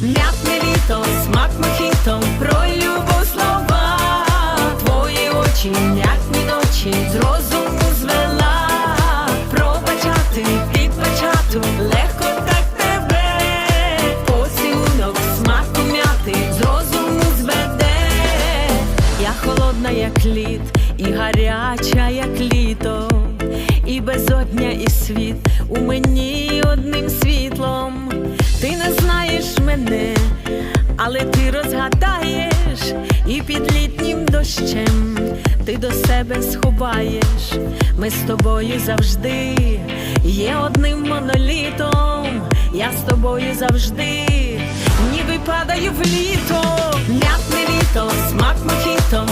М'ятне літо, смак мохіто, про любов слова, твої очі, м'ятні ночі, з розуму звела, пробачати, підбачати, легко так тебе, поцілунок, смаку м'яти, з зведе, я холодна, як лід, і гаряча, як літо, і безодня, і світ у мені але ти розгадаєш, і під літнім дощем ти до себе сховаєш. Ми з тобою завжди є одним монолітом. Я з тобою завжди, ніби падаю в літо, м'ятне літо, смак мохіто,